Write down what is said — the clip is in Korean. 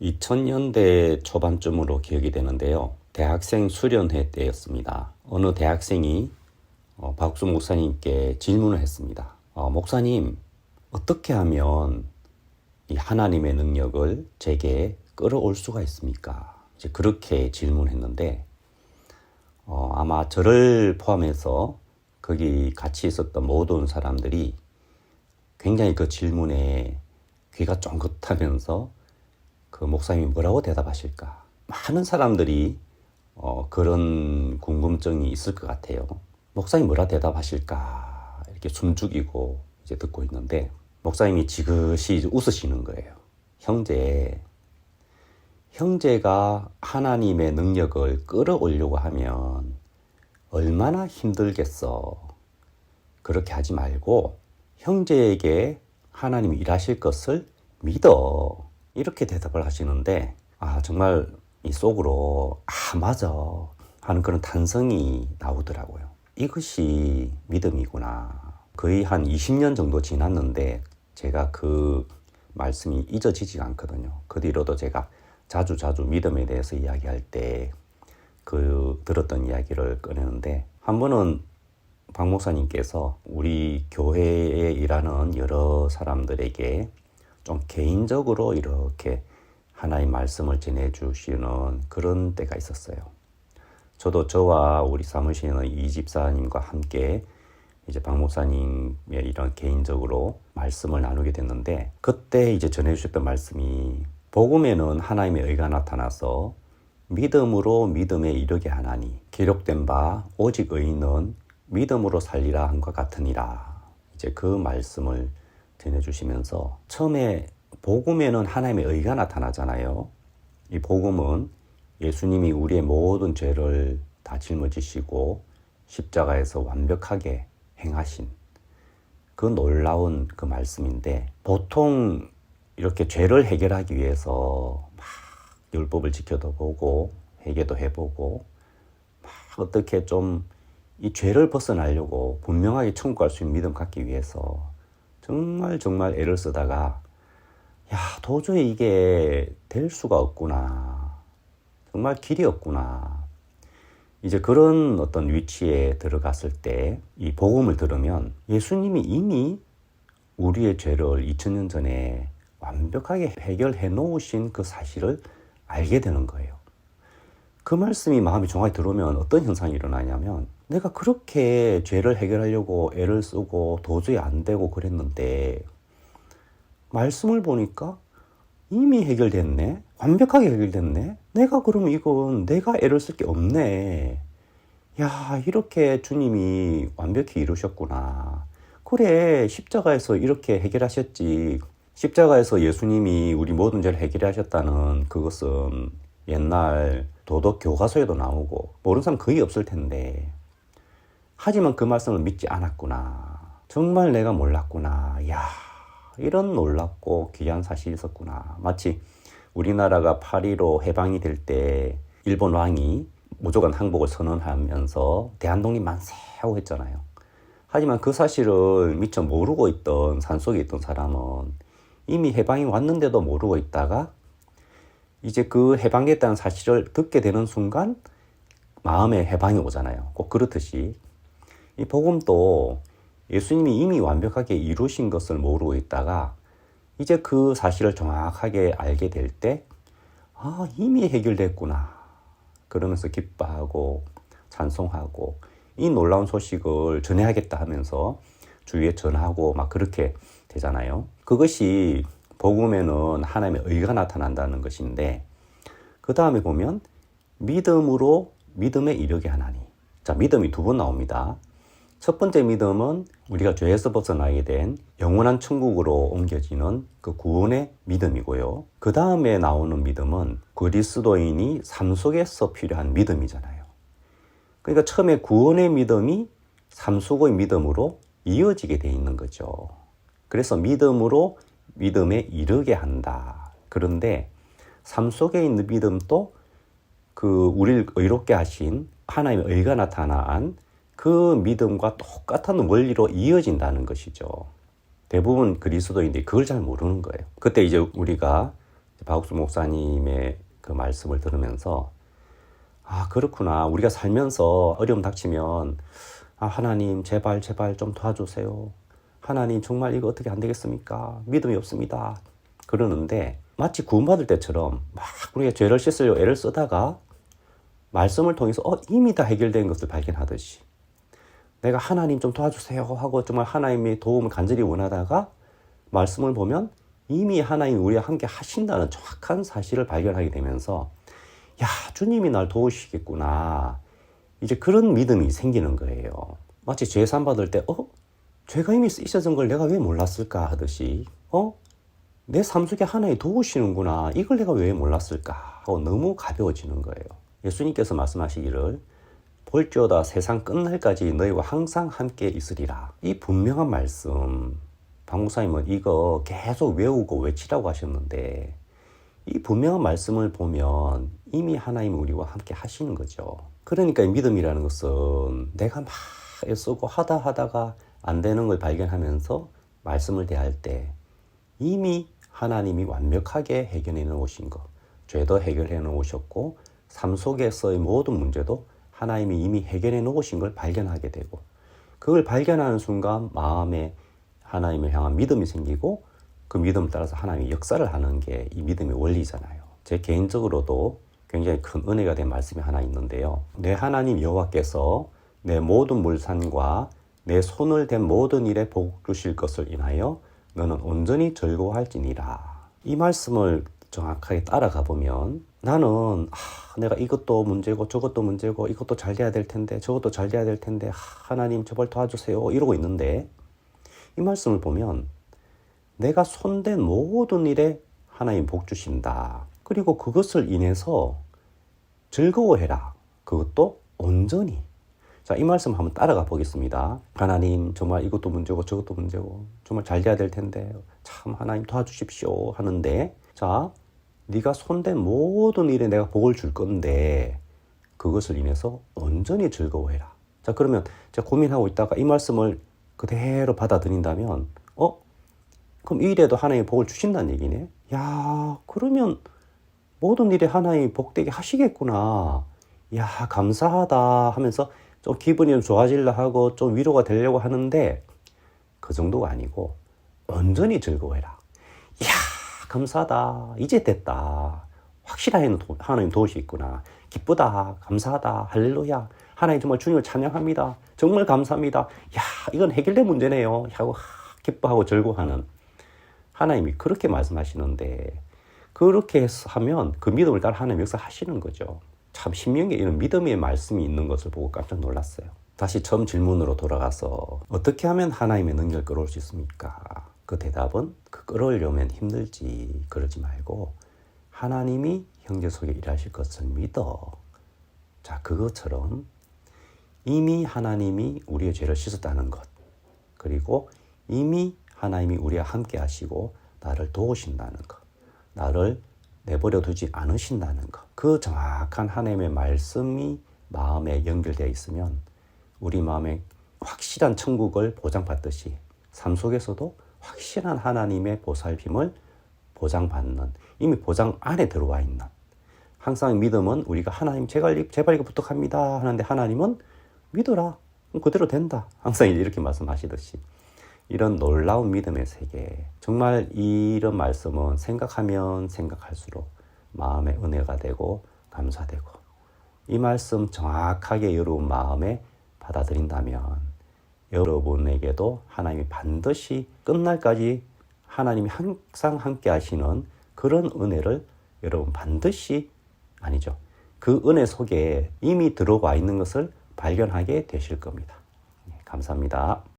2000년대 초반쯤으로 기억이 되는데요. 대학생 수련회 때였습니다. 어느 대학생이 어, 박수 목사님께 질문을 했습니다. 어, 목사님, 어떻게 하면 이 하나님의 능력을 제게 끌어올 수가 있습니까? 이제 그렇게 질문했는데, 어, 아마 저를 포함해서 거기 같이 있었던 모든 사람들이 굉장히 그 질문에 귀가 쫑긋하면서 그 목사님이 뭐라고 대답하실까? 많은 사람들이 어, 그런 궁금증이 있을 것 같아요. 목사님 뭐라 대답하실까? 이렇게 숨죽이고 이제 듣고 있는데 목사님이 지그시 웃으시는 거예요. 형제, 형제가 하나님의 능력을 끌어올려고 하면 얼마나 힘들겠어. 그렇게 하지 말고 형제에게 하나님이 일하실 것을 믿어. 이렇게 대답을 하시는데, 아, 정말 이 속으로, 아, 맞아. 하는 그런 탄성이 나오더라고요. 이것이 믿음이구나. 거의 한 20년 정도 지났는데, 제가 그 말씀이 잊어지지가 않거든요. 그 뒤로도 제가 자주 자주 믿음에 대해서 이야기할 때, 그 들었던 이야기를 꺼내는데, 한 번은 박 목사님께서 우리 교회에 일하는 여러 사람들에게 좀 개인적으로 이렇게 하나의 말씀을 전해주시는 그런 때가 있었어요. 저도 저와 우리 사무실에 이 집사님과 함께 이제 박 목사님의 이런 개인적으로 말씀을 나누게 됐는데 그때 이제 전해주셨던 말씀이 복음에는 하나님의 의가 나타나서 믿음으로 믿음에 이르게 하나니 기록된 바 오직 의인은 믿음으로 살리라 한것 같으니라. 이제 그 말씀을 전해주시면서 처음에 복음에는 하나님의 의가 나타나잖아요. 이 복음은 예수님이 우리의 모든 죄를 다 짊어지시고 십자가에서 완벽하게 행하신 그 놀라운 그 말씀인데 보통 이렇게 죄를 해결하기 위해서 막 율법을 지켜도 보고 회개도 해보고 막 어떻게 좀 이 죄를 벗어나려고 분명하게 천국 갈 수 있는 믿음 갖기 위해서 정말 정말 애를 쓰다가 야 도저히 이게 될 수가 없구나 정말 길이 없구나 이제 그런 어떤 위치에 들어갔을 때 이 복음을 들으면 예수님이 이미 우리의 죄를 2000년 전에 완벽하게 해결해 놓으신 그 사실을 알게 되는 거예요. 그 말씀이 마음이 정확히 들어오면 어떤 현상이 일어나냐면 내가 그렇게 죄를 해결하려고 애를 쓰고 도저히 안 되고 그랬는데 말씀을 보니까 이미 해결됐네. 완벽하게 해결됐네. 내가 그러면 이건 내가 애를 쓸 게 없네. 야, 이렇게 주님이 완벽히 이루셨구나. 그래, 십자가에서 이렇게 해결하셨지. 십자가에서 예수님이 우리 모든 죄를 해결하셨다는 그것은 옛날 도덕 교과서에도 나오고 모르는 사람 거의 없을 텐데 하지만 그 말씀을 믿지 않았구나. 정말 내가 몰랐구나. 야, 이런 놀랍고 귀한 사실이 있었구나. 마치 우리나라가 8.15 해방이 될 때 일본 왕이 무조건 항복을 선언하면서 대한독립 만세 하고 했잖아요. 하지만 그 사실을 미처 모르고 있던 산속에 있던 사람은 이미 해방이 왔는데도 모르고 있다가 이제 그 해방됐다는 사실을 듣게 되는 순간 마음에 해방이 오잖아요. 꼭 그렇듯이 이 복음도 예수님이 이미 완벽하게 이루신 것을 모르고 있다가 이제 그 사실을 정확하게 알게 될 때, 아, 이미 해결됐구나. 그러면서 기뻐하고 찬송하고 이 놀라운 소식을 전해야겠다 하면서 주위에 전하고 막 그렇게 되잖아요. 그것이 복음에는 하나님의 의가 나타난다는 것인데, 그 다음에 보면 믿음으로 믿음에 이르게 하나니. 자, 믿음이 두 번 나옵니다. 첫 번째 믿음은 우리가 죄에서 벗어나게 된 영원한 천국으로 옮겨지는 그 구원의 믿음이고요. 그 다음에 나오는 믿음은 그리스도인이 삶 속에서 필요한 믿음이잖아요. 그러니까 처음에 구원의 믿음이 삶 속의 믿음으로 이어지게 돼 있는 거죠. 그래서 믿음으로 믿음에 이르게 한다. 그런데 삶 속에 있는 믿음도 그 우리를 의롭게 하신 하나님의 의가 나타난 그 믿음과 똑같은 원리로 이어진다는 것이죠. 대부분 그리스도인들이 그걸 잘 모르는 거예요. 그때 이제 우리가 박옥수 목사님의 그 말씀을 들으면서 아 그렇구나 우리가 살면서 어려움 닥치면 아 하나님 제발 제발 좀 도와주세요 하나님 정말 이거 어떻게 안 되겠습니까 믿음이 없습니다 그러는데 마치 구원받을 때처럼 막 우리가 죄를 씻으려 애를 쓰다가 말씀을 통해서 어 이미 다 해결된 것을 발견하듯이 내가 하나님 좀 도와주세요 하고 정말 하나님의 도움을 간절히 원하다가 말씀을 보면 이미 하나님 우리와 함께 하신다는 정확한 사실을 발견하게 되면서 야 주님이 날 도우시겠구나 이제 그런 믿음이 생기는 거예요 마치 죄 산 받을 때 어? 죄가 이미 있었던 걸 내가 왜 몰랐을까 하듯이 어? 내 삶 속에 하나님 도우시는구나 이걸 내가 왜 몰랐을까 하고 너무 가벼워지는 거예요 예수님께서 말씀하시기를 볼지어다 세상 끝날까지 너희와 항상 함께 있으리라. 이 분명한 말씀, 방목사님은 이거 계속 외우고 외치라고 하셨는데, 이 분명한 말씀을 보면 이미 하나님 우리와 함께 하시는 거죠. 그러니까 이 믿음이라는 것은 내가 막 애쓰고 하다 하다가 안 되는 걸 발견하면서 말씀을 대할 때 이미 하나님이 완벽하게 해결해 놓으신 것, 죄도 해결해 놓으셨고, 삶 속에서의 모든 문제도 하나님이 이미 해결해 놓으신 걸 발견하게 되고 그걸 발견하는 순간 마음에 하나님을 향한 믿음이 생기고 그 믿음 따라서 하나님이 역사를 하는 게 이 믿음의 원리잖아요. 제 개인적으로도 굉장히 큰 은혜가 된 말씀이 하나 있는데요. 내 하나님 여호와께서 내 모든 물산과 내 손을 댄 모든 일에 복 주실 것을 인하여 너는 온전히 즐거워할지니라. 이 말씀을 정확하게 따라가 보면 나는 아, 내가 이것도 문제고 저것도 문제고 이것도 잘 돼야 될 텐데 저것도 잘 돼야 될 텐데 아, 하나님 제발 도와주세요 이러고 있는데 이 말씀을 보면 내가 손댄 모든 일에 하나님 복 주신다. 그리고 그것을 인해서 즐거워해라. 그것도 온전히. 자, 이 말씀 한번 따라가 보겠습니다. 하나님, 정말 이것도 문제고 저것도 문제고 정말 잘 돼야 될 텐데 참 하나님 도와주십시오 하는데 자, 네가 손댄 모든 일에 내가 복을 줄 건데 그것을 인해서 온전히 즐거워해라. 자, 그러면 제가 고민하고 있다가 이 말씀을 그대로 받아들인다면 어? 그럼 이 일에도 하나님이 복을 주신다는 얘기네. 야, 그러면 모든 일에 하나님이 복되게 하시겠구나. 야, 감사하다 하면서 좀 기분이 좀 좋아질라 하고 좀 위로가 되려고 하는데 그 정도가 아니고 온전히 즐거워해라. 야, 감사하다. 이제 됐다. 확실하게 하나님 도우시 있구나. 기쁘다. 감사하다. 할렐루야. 하나님 정말 주님을 찬양합니다. 정말 감사합니다. 야, 이건 해결된 문제네요. 하고 기뻐하고 즐거워하는 하나님이 그렇게 말씀하시는데 그렇게 하면 그 믿음을 따라 하나님 역사 하시는 거죠. 참 신명기에 이런 믿음의 말씀이 있는 것을 보고 깜짝 놀랐어요. 다시 처음 질문으로 돌아가서 어떻게 하면 하나님의 능력을 끌어올 수 있습니까? 그 대답은 그 끌어오려면 힘들지 그러지 말고 하나님이 형제 속에 일하실 것을 믿어. 자 그것처럼 이미 하나님이 우리의 죄를 씻었다는 것 그리고 이미 하나님이 우리와 함께 하시고 나를 도우신다는 것 나를 내버려 두지 않으신다는 것. 그 정확한 하나님의 말씀이 마음에 연결되어 있으면 우리 마음에 확실한 천국을 보장받듯이 삶 속에서도 확실한 하나님의 보살핌을 보장받는 이미 보장 안에 들어와 있는. 항상 믿음은 우리가 하나님 제발, 제발 이거 부탁합니다 하는데 하나님은 믿어라. 그대로 된다. 항상 이렇게 말씀하시듯이. 이런 놀라운 믿음의 세계. 정말 이런 말씀은 생각하면 생각할수록 마음의 은혜가 되고 감사되고 이 말씀 정확하게 여러분 마음에 받아들인다면 여러분에게도 하나님이 반드시 끝날까지 하나님이 항상 함께 하시는 그런 은혜를 여러분 반드시 아니죠. 그 은혜 속에 이미 들어와 있는 것을 발견하게 되실 겁니다. 네, 감사합니다.